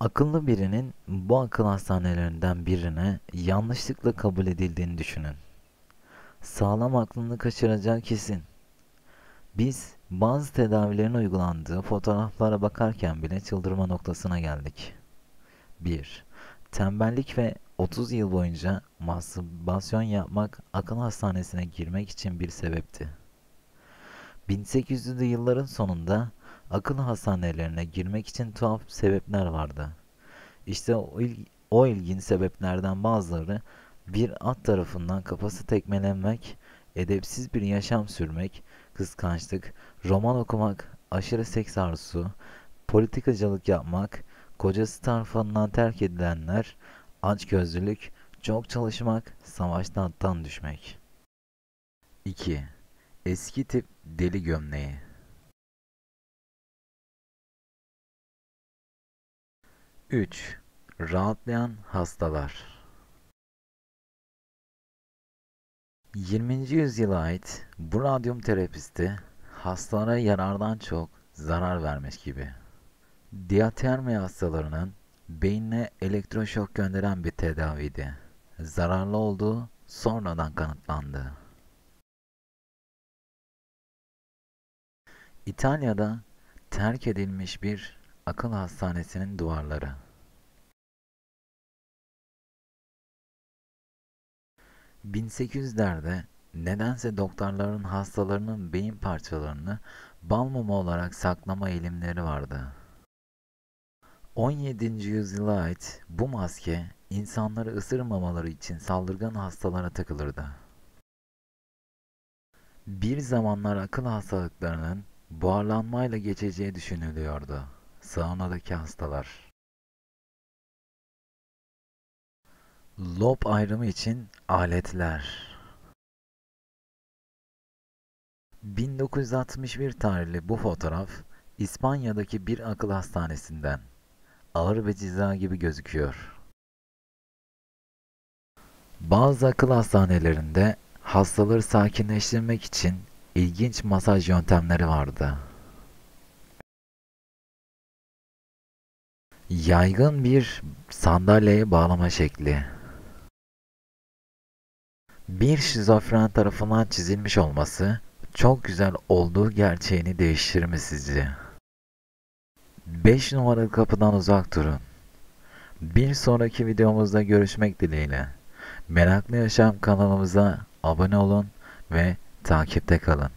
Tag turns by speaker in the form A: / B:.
A: Akıllı birinin bu akıl hastanelerinden birine yanlışlıkla kabul edildiğini düşünün. Sağlam aklını kaçıracağı kesin. Biz bazı tedavilerin uygulandığı fotoğraflara bakarken bile çıldırma noktasına geldik. 1. Tembellik ve 30 yıl boyunca mastürbasyon yapmak akıl hastanesine girmek için bir sebepti. 1800'lü yılların sonunda akıl hastanelerine girmek için tuhaf sebepler vardı. İşte o, il, o ilginç sebeplerden bazıları bir at tarafından kafası tekmelenmek, edepsiz bir yaşam sürmek, kıskançlık, roman okumak, aşırı seks arzusu, politikacılık yapmak, kocası tarafından terk edilenler, açgözlülük, çok çalışmak, savaşta attan düşmek. 2. Eski tip deli gömleği Üç, Rahatlayan hastalar 20. yüzyıla ait bu radyum terapisti hastalara yarardan çok zarar vermiş gibi. Diatermi hastalarının beynine elektroşok gönderen bir tedaviydi. Zararlı olduğu sonradan kanıtlandı. İtalya'da terk edilmiş bir akıl hastanesinin duvarları. ...1800'lerde nedense doktorların hastalarının beyin parçalarını bal mumu olarak saklama eğilimleri vardı. 17. yüzyıla ait bu maske insanları ısırmamaları için saldırgan hastalara takılırdı. Bir zamanlar akıl hastalıklarının buharlanmayla geçeceği düşünülüyordu. Saunadaki hastalar. Lob ayrımı için aletler. 1961 tarihli bu fotoğraf İspanya'daki bir akıl hastanesinden. Ağır ve ciza gibi gözüküyor. Bazı akıl hastanelerinde hastaları sakinleştirmek için ilginç masaj yöntemleri vardı. Yaygın bir sandalyeye bağlama şekli. Bir şizofren tarafından çizilmiş olması çok güzel olduğu gerçeğini değiştirir mi sizce? 5 numaralı kapıdan uzak durun. Bir sonraki videomuzda görüşmek dileğiyle. Meraklı Yaşam kanalımıza abone olun ve takipte kalın.